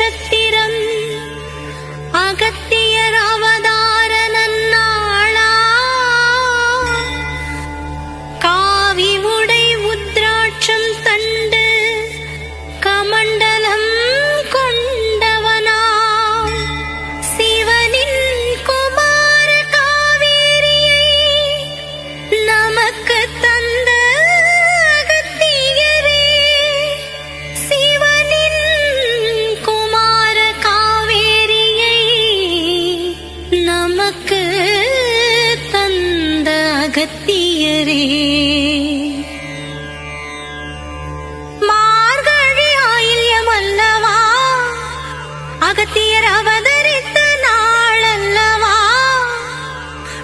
शक्ति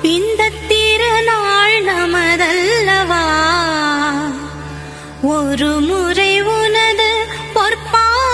இந்த திருநாள் நமதல்லவா? ஒரு முறை உனது பொற்பால்